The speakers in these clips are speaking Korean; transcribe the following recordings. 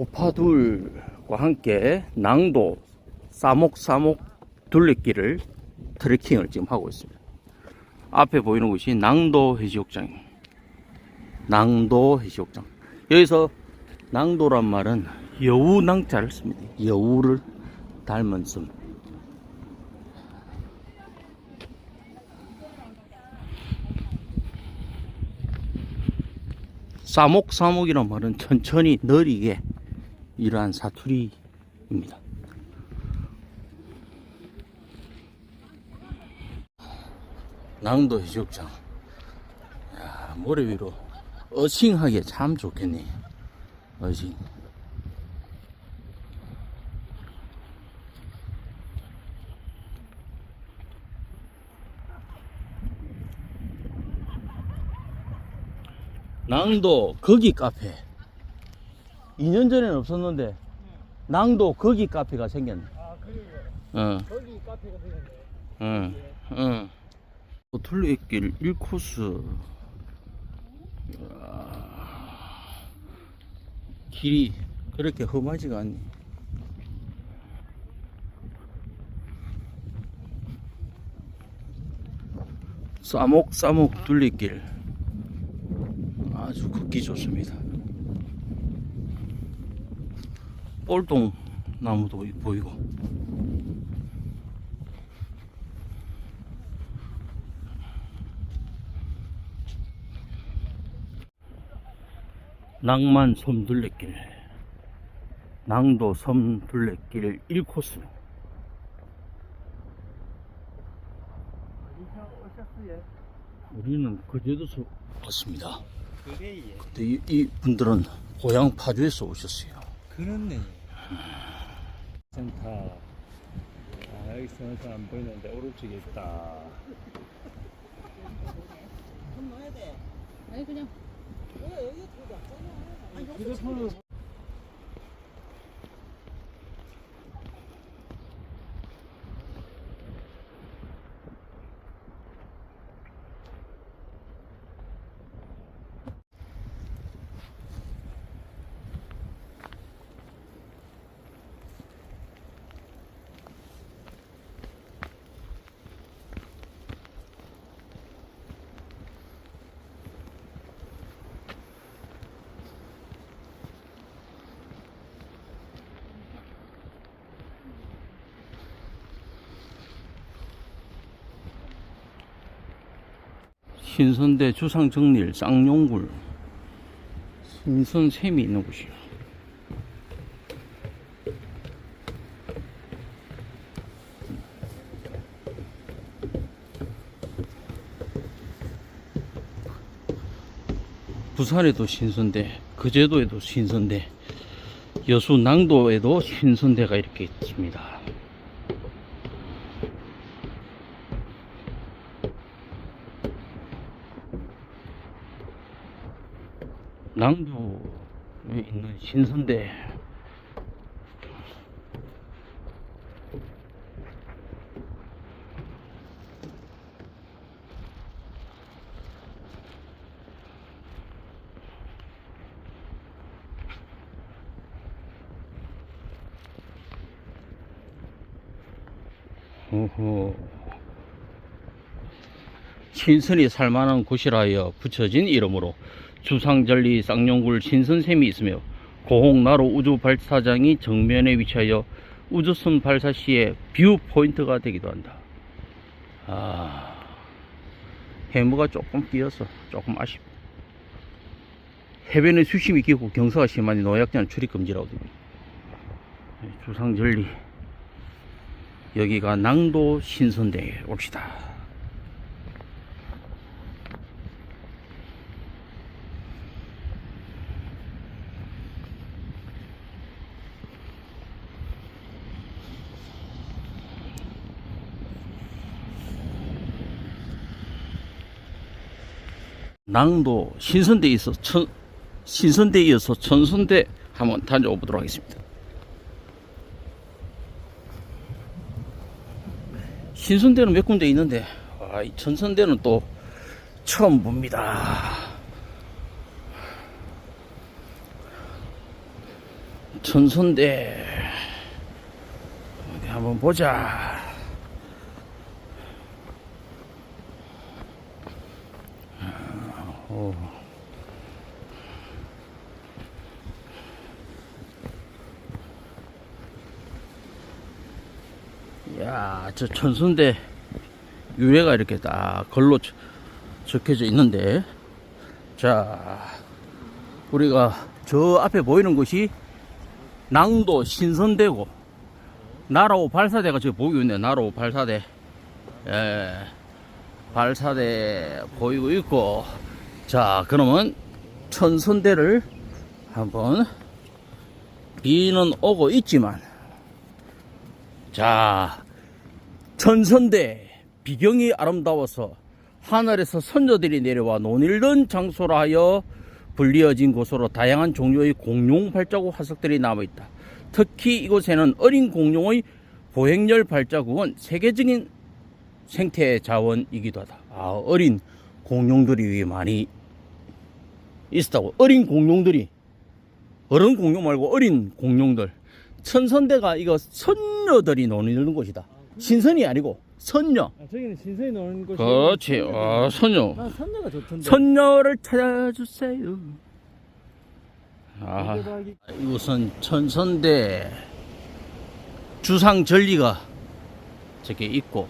오파둘과 함께 낭도 사목사목 둘레길을 트레킹을 지금 하고 있습니다. 앞에 보이는 곳이 낭도 해수욕장입니다. 낭도 해수욕장. 여기서 낭도란 말은 여우 낭자를 씁니다. 여우를 닮은 씀. 사목사목이란 말은 천천히 느리게 이러한 사투리입니다. 낭도 해수욕장. 야, 모래 위로 어싱하게 참 좋겠네. 어싱. 낭도 거기 카페. 2년 전에는 없었는데 낭도 거기 카페가 생겼네. 아 그리고 어, 거기 카페가 생겼네. 응, 응. 둘레길 1코스. 길이 그렇게 험하지가 않네. 싸목싸목 둘레길. 아주 걷기 좋습니다. 뻘동 나무도 보이고. 낭만 섬 둘레길. 낭도 섬 둘레길 1코스. 어디서 오셨어요? 우리는 거제도서 왔습니다. 그래 예. 이, 이 분들은 고향 파주에서 오셨어요. 그렇네. 센터. 아 여기 센터 안 보이는데 오른쪽에 있다. 아니 그냥 휴대폰은 신선대 주상정릴 쌍용굴 신선샘이 있는 곳이요. 부산에도 신선대, 거제도에도 신선대, 여수 낭도에도 신선대가 이렇게 있습니다. 낭도에 있는 신선대. 오호 신선이 살만한 곳이라여 붙여진 이름으로 주상절리 쌍용굴 신선샘이 있으며 고홍나루 우주발사장이 정면에 위치하여 우주선 발사 시에 뷰 포인트가 되기도 한다. 아, 해무가 조금 끼어서 조금 아쉽. 해변에 수심이 깊고 경사가 심하니 노약자는 출입 금지라고 됩니다. 네, 주상절리 여기가 낭도 신선대에 옵시다. 낭도 신선대에 있어 천, 신선대에 이어서 천선대 한번 다녀 보도록 하겠습니다. 신선대는 몇 군데 있는데 와, 이 천선대는 또 처음 봅니다. 천선대 한번 보자. 오. 야, 저 천선대 유래가 이렇게 딱 걸로 적- 적혀져 있는데, 자, 우리가 저 앞에 보이는 곳이 낭도 신선대고, 나라오 발사대가 저기 보이고 있네, 나라오 발사대. 예, 발사대 보이고 있고, 자, 그러면 천선대를 한번 비는 오고 있지만, 자, 천선대 비경이 아름다워서 하늘에서 선조들이 내려와 논일던 장소라 하여 불리어진 곳으로 다양한 종류의 공룡 발자국 화석들이 남아있다. 특히 이곳에는 어린 공룡의 보행열 발자국은 세계적인 생태 자원이기도 하다. 아, 어린 공룡들이 많이 있었다고. 어린 공룡들이. 어른 공룡 말고 어린 공룡들. 천선대가 이거 선녀들이 노는 곳이다. 신선이 아니고 선녀. 아, 저기는 신선이 노는 곳이. 그렇지. 아, 선녀. 난 선녀가 좋던데. 선녀를 찾아주세요. 아. 이곳은 천선대 주상 전리가 저게 있고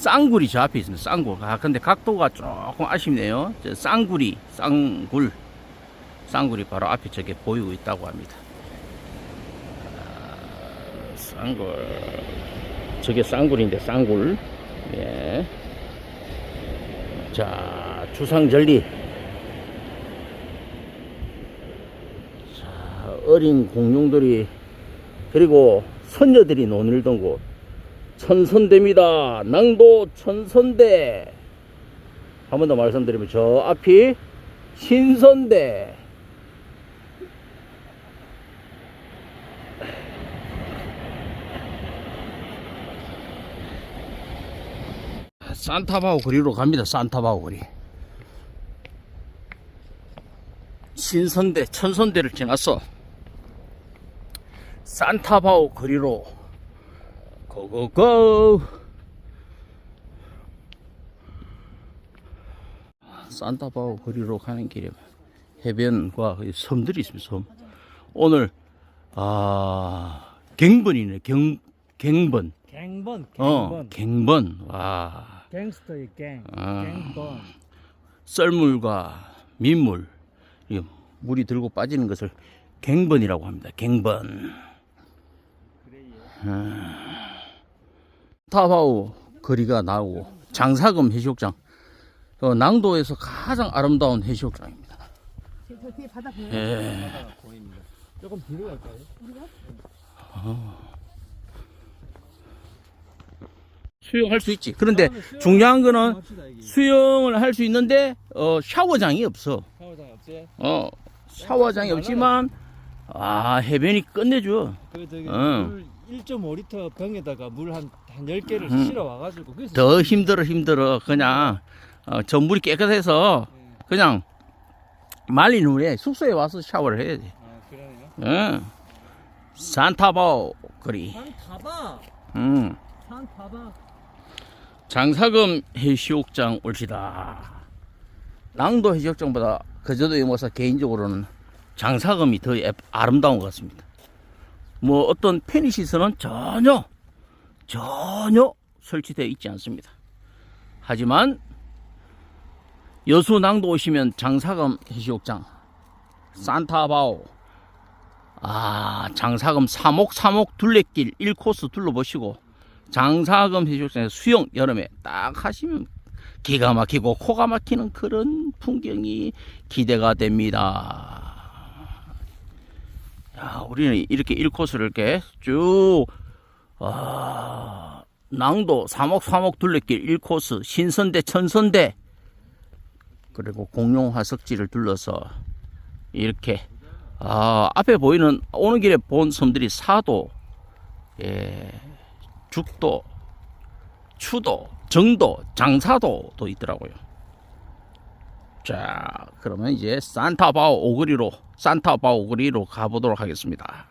쌍굴이 저 앞에 있습니다. 쌍굴. 아 근데 각도가 조금 아쉽네요. 저 쌍굴이 쌍굴 쌍굴이 바로 앞에 저게 보이고 있다고 합니다. 아, 쌍굴 저게 쌍굴인데 쌍굴 예. 자 주상 전리 자, 어린 공룡들이 그리고 선녀들이 논일던 곳 천선대입니다. 낭도 천선대. 한 번 더 말씀드리면 저 앞이 신선대. 산타바오 거리로 갑니다. 산타바오 거리. 신선대, 천선대를 지나서 산타바오 거리로 고고고 산타바오 거리로 가는 길에 해변과 이 섬들이 있습니다. 섬. 오늘 아 갱번이네. 경 갱번. 갱번. 어, 갱번. 갱번. 와. 갱스터의 갱. 아. 갱번. 썰물과 민물, 이 물이 들고 빠지는 것을 갱번이라고 합니다. 갱번. 아. 타바오 거리가 나오고 장사금 해수욕장, 어, 낭도에서 가장 아름다운 해수욕장입니다. 예. 조금 뒤로 갈까요? 수영할 수 있지. 그런데 중요한 거는 합시다. 수영을 할 수 있는데 어, 샤워장이 없어. 샤워장 없지? 어, 샤워장이 없지만 아 해변이 끝내줘. 그 응. 물 1.5리터 병에다가 물 한 한 10개를 응. 실어 와가지고 그래서 더 힘들어 힘들어 그냥 어, 저 물이 깨끗해서 그냥 말린 후에 숙소에 와서 샤워를 해야 돼. 아 그러네요. 응. 산타바오 거리. 산 타봐. 응. 산 타봐. 장사금 해수욕장 올시다. 낭도 해수욕장보다 그저도에 모서 개인적으로는 장사금이 더 예- 아름다운 것 같습니다. 뭐 어떤 편의 시설은 전혀 전혀 설치되어 있지 않습니다. 하지만 여수 낭도 오시면 장사금 해수욕장 산타바오 아 장사금 사목 사목 둘레길 1코스 둘러보시고 장사금 해수욕장에서 수영 여름에 딱 하시면 기가 막히고 코가 막히는 그런 풍경이 기대가 됩니다. 야, 우리는 이렇게 1코스를 이렇게 쭉, 아, 낭도, 사목, 사목 둘레길 1코스, 신선대, 천선대, 그리고 공룡 화석지를 둘러서 이렇게, 아, 앞에 보이는, 오는 길에 본 섬들이 사도, 예, 죽도, 추도, 정도, 장사도도 있더라고요. 자, 그러면 이제 산타바오 오거리로, 산타바오 오거리로 가보도록 하겠습니다.